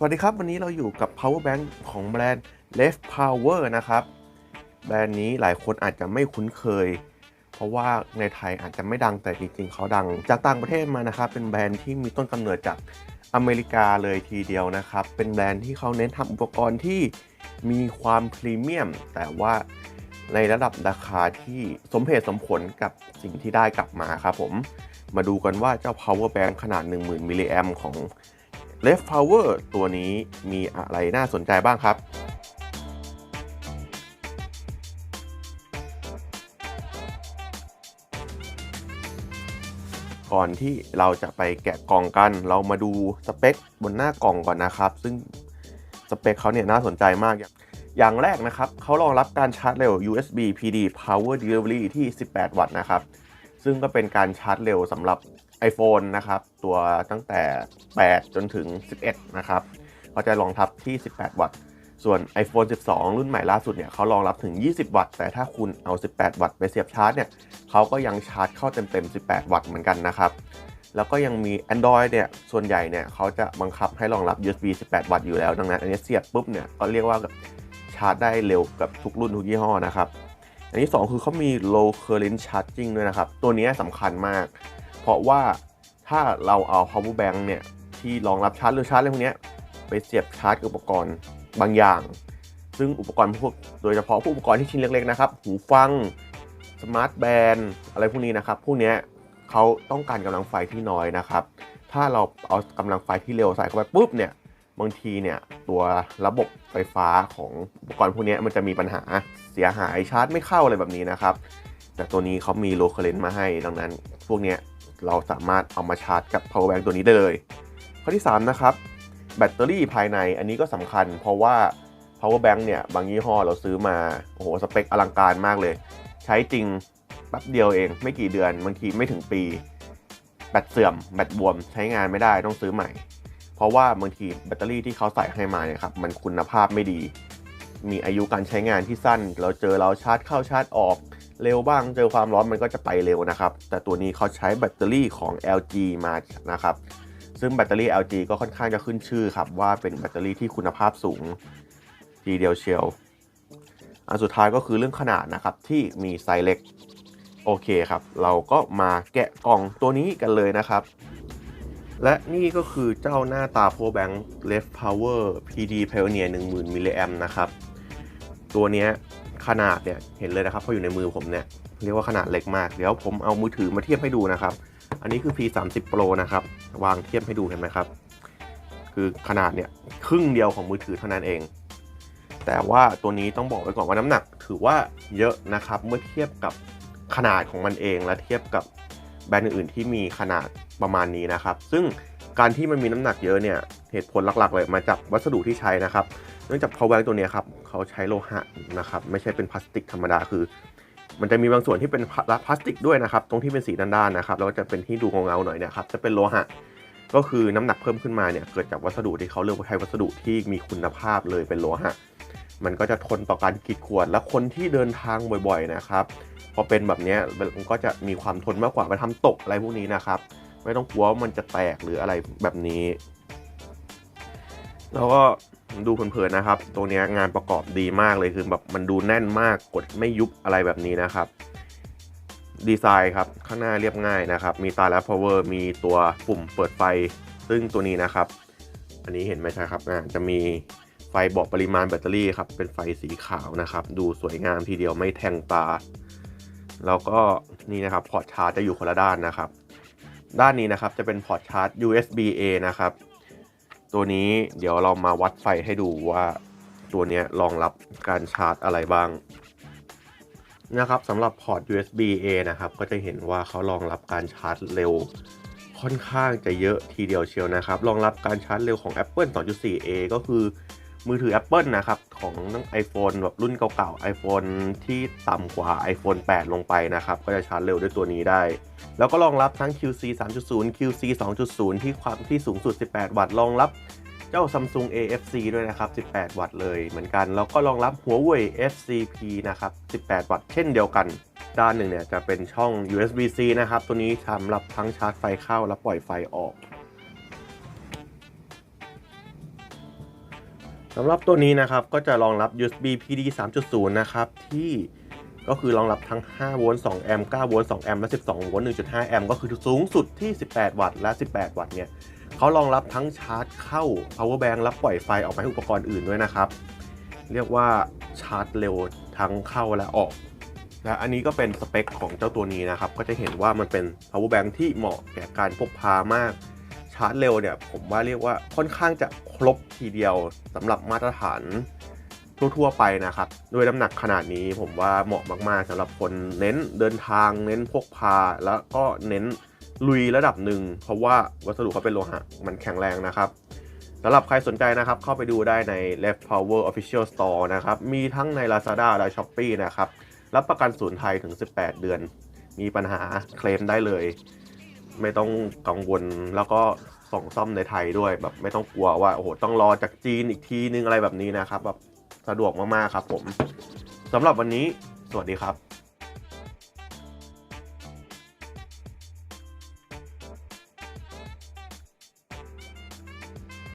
สวัสดีครับ วันนี้เราอยู่กับ power bank ของแบรนด์ Left Power นะครับ แบรนด์นี้หลายคนอาจจะไม่คุ้นเคย เพราะว่าในไทยอาจจะไม่ดังแต่จริงๆ เขาดัง จากต่างประเทศมานะครับ เป็นแบรนด์ที่มีต้นกำเนิดจากอเมริกาเลยทีเดียวนะครับ เป็นแบรนด์ที่เขาเน้นทำอุปกรณ์ที่มีความพรีเมียม แต่ว่าในระดับราคาที่สมเหตุสมผลกับสิ่งที่ได้กลับมาครับผม มาดูกันว่าเจ้า power bank ขนาด 10,000มิลลิแอมของ Left Power ตัวนี้มีอะไรน่าสนใจบ้างครับ ก่อนที่เราจะไปแกะกล่องกัน เรามาดูสเปคบนหน้ากล่องก่อนนะครับ ซึ่งสเปคเขาเนี่ยน่าสนใจมากอย่างแรกนะครับ เขารองรับการชาร์จเร็ว USB PD Power Delivery ที่ 18 วัตต์นะครับ ซึ่งก็เป็นการชาร์จเร็วสำหรับ iPhone นะครับ ตัวตั้งแต่ 8 จนถึง 11 นะครับเขาจะรองรับที่ 18 วัตต์ ส่วน iPhone 12 รุ่นใหม่ล่าสุดเนี่ยเขารองรับถึง 20 วัตต์ แต่ถ้าคุณเอา 18 วัตต์ไปเสียบชาร์จเนี่ยเขาก็ยังชาร์จเข้าเต็มๆ 18 วัตต์เหมือนกันนะครับ แล้วก็ยังมี Android เนี่ย ส่วนใหญ่เนี่ยเขาจะบังคับให้รองรับ USB 18 วัตต์อยู่แล้ว ดังนั้นอันนี้เสียบปุ๊บเนี่ยก็เรียกว่าชาร์จได้เร็วกับทุกรุ่นทุกยี่ห้อนะครับ อันที่ 2 คือเขามี low current charging ด้วยนะครับ ตัวนี้สำคัญมาก ราะว่าถ้าเราเอา power bank เนี่ยที่รองรับชาร์จหรือชาร์จอะไรพวกนี้ไปเสียบชาร์จกับอุปกรณ์บางอย่าง ซึ่งอุปกรณ์พวกโดยเฉพาะพวกอุปกรณ์ที่ชิ้นเล็กๆนะครับ หูฟัง สมาร์ทแบนด์อะไรพวกนี้นะครับ พวกนี้เขาต้องการกำลังไฟที่น้อยนะครับ ถ้าเราเอากำลังไฟที่เร็วใส่เข้าไปปุ๊บเนี่ย บางทีเนี่ยตัวระบบไฟฟ้าของอุปกรณ์พวกนี้มันจะมีปัญหาเสียหายชาร์จไม่เข้าอะไรแบบนี้นะครับ แต่ตัวนี้เขามีโลเคเลนมาให้ดังนั้น พวกนี้ เราสามารถเอามาชาร์จกับ power bank ตัวนี้ได้เลย ข้อที่ 3 นะครับ แบตเตอรี่ภายในอันนี้ก็สำคัญ เพราะว่า power bank เนี่ย บางยี่ห้อเราซื้อมา โอ้โห สเปคอลังการมากเลย ใช้จริงแป๊บเดียวเอง ไม่กี่เดือน บางทีไม่ถึงปี แบตเสื่อม แบตบวม ใช้งานไม่ได้ต้องซื้อใหม่ เพราะว่าบางทีแบตเตอรี่ที่เขาใส่ให้มาเนี่ยครับ มันคุณภาพไม่ดี มีอายุการใช้งานที่สั้น เราเจอเราชาร์จเข้าชาร์จออก เร็วบ้างเจอความร้อนมันก็จะไปเร็วนะครับ แต่ตัวนี้เขาใช้แบตเตอรี่ของ LG มานะครับ ซึ่งแบตเตอรี่ LG ก็ค่อนข้างจะขึ้นชื่อครับ ว่าเป็นแบตเตอรี่ที่คุณภาพสูงทีเดียวเชียว อันสุดท้ายก็คือเรื่องขนาดนะครับที่มีไซส์เล็ก โอเคครับ เราก็มาแกะกล่องตัวนี้กันเลยนะครับ และนี่ก็คือเจ้าหน้าตา Power Bank Left Power PD Pioneer 10,000มิลลิแอมนะครับ ตัวเนี้ย ขนาดเนี่ยเห็นเลยนะครับเพราะอยู่ในมือผมเนี่ยเรียกว่าขนาดเล็กมากเดี๋ยวผมเอามือถือมาเทียบให้ดูนะครับ อันนี้คือ P30 Pro นะครับวางเทียบให้ดูเห็นไหมครับ คือขนาดเนี่ยครึ่งเดียวของมือถือเท่านั้นเอง แต่ว่าตัวนี้ต้องบอกไว้ก่อนว่าน้ำหนักถือว่าเยอะนะครับเมื่อเทียบกับขนาดของมันเองและเทียบกับแบรนด์อื่นๆที่มีขนาดประมาณนี้นะครับ ซึ่งการที่มันมีน้ำหนักเยอะเนี่ยเหตุผลหลักๆเลยมาจากวัสดุที่ใช้นะครับ เนื่องจาก power bank ตัวนี้ครับเขาใช้โลหะนะครับไม่ใช่เป็นพลาสติกธรรมดาคือ มันจะมีบางส่วนที่เป็นพลาสติกด้วยนะครับ ตรงที่เป็นสีด้านๆนะครับแล้วก็จะเป็นที่ดูเงาๆหน่อยเนี่ยครับจะเป็นโลหะก็คือน้ำหนักเพิ่มขึ้นมาเนี่ยเกิดจากวัสดุที่เขาเลือกใช้วัสดุที่มีคุณภาพเลยเป็นโลหะ มันก็จะทนต่อการขีดข่วนและคนที่เดินทางบ่อยๆนะครับพอเป็นแบบนี้มันก็จะมีความทนมากกว่าไปทำตกอะไรพวกนี้นะครับ ไม่ต้องกลัวว่ามันจะแตกหรืออะไรแบบนี้ แล้วก็ดูเพลินๆนะครับตัวเนี้งานประกอบดีมากเลยคือแบบมันดูแน่นมากกดไม่ยุบอะไรแบบนี้นะครับ ดีไซน์ครับข้างหน้าเรียบง่ายนะครับ มีตาและ power มีตัวปุ่มเปิดไฟ ซึ่งตัวนี้นะครับ อันนี้เห็นไหมใช่ครับอ่าจะมีไฟบอกปริมาณแบตเตอรี่ครับเป็นไฟสีขาวนะครับ ดูสวยงามทีเดียวไม่แทงตา แล้วก็นี่นะครับพอร์ตชาร์จจะอยู่คนละด้านนะครับ ด้านนี้นะครับจะเป็นพอร์ตชาร์จ USB A นะครับ ตัวนี้เดี๋ยวเรามาวัดไฟให้ดูว่าตัวนี้รองรับการชาร์จอะไรบ้างนะครับสำหรับพอร์ต USB A นะครับ ก็จะเห็นว่าเขารองรับการชาร์จเร็ว ค่อนข้างจะเยอะทีเดียวเชียวนะครับ รองรับการชาร์จเร็วของ Apple 2.4A ก็คือ มือถือ Apple นะครับ ของตั้ง iPhone แบบรุ่นเก่าๆ iPhone ที่ต่ำกว่า iPhone 8 ลงไปนะครับ ก็จะชาร์จเร็วด้วยตัวนี้ได้ แล้วก็รองรับทั้ง QC 3.0 QC 2.0 ที่ความที่สูงสุด 18 วัตต์รองรับเจ้า Samsung AFC ด้วยนะครับ 18 วัตต์เลยเหมือนกัน แล้วก็รองรับหัวเว่ย FCP นะครับ 18 วัตต์เช่นเดียวกัน ด้านหนึ่งเนี่ยจะเป็นช่อง USB-C นะครับ ตัวนี้สำหรับทั้งชาร์จไฟเข้าและปล่อยไฟออก สำหรับตัวนี้นะครับก็จะรองรับ USB PD 3.0 นะครับที่ก็คือรองรับทั้ง 5 โวลต์ 2 แอมป์ 9 โวลต์ 2 แอมป์ และ 12 โวลต์ 1.5 แอมป์ ก็คือสูงสุดที่ 18 วัตต์ และ 18 วัตต์ เนี่ยเขารองรับทั้งชาร์จเข้า power bank และปล่อยไฟออกไปอุปกรณ์อื่นด้วยนะครับ เรียกว่าชาร์จเร็วทั้งเข้าและออก และอันนี้ก็เป็นสเปคของเจ้าตัวนี้นะครับ ก็จะเห็นว่ามันเป็น power bank ที่เหมาะแก่การพกพามาการ์จเร็วเนี่ยผมว่าเรียกว่าค่อนข้างจะครบทีเดียวสำหรับมาตรฐานทั่วๆไปนะครับด้วยน้ำหนักขนาดนี้ผมว่าเหมาะมากๆสำหรับคนเน้นเดินทาง เน้นพกพา แล้วก็เน้นลุยระดับหนึ่ง เพราะว่าวัสดุเขาเป็นโลหะมันแข็งแรงนะครับสำหรับใครสนใจนะครับ เข้าไปดูได้ใน Left Power Official Store นะครับ มีทั้งใน Lazada และ Shopee นะครับ รับประกันศูนย์ไทยถึง 18 เดือน มีปัญหาเคลมได้เลย ไม่ต้องกังวลแล้วก็ส่งซ่อมในไทยด้วยแบบไม่ต้องกลัวว่าโอ้โหต้องรอจากจีนอีกทีนึงอะไรแบบนี้นะครับแบบสะดวกมากๆครับผมสำหรับวันนี้สวัสดีครับ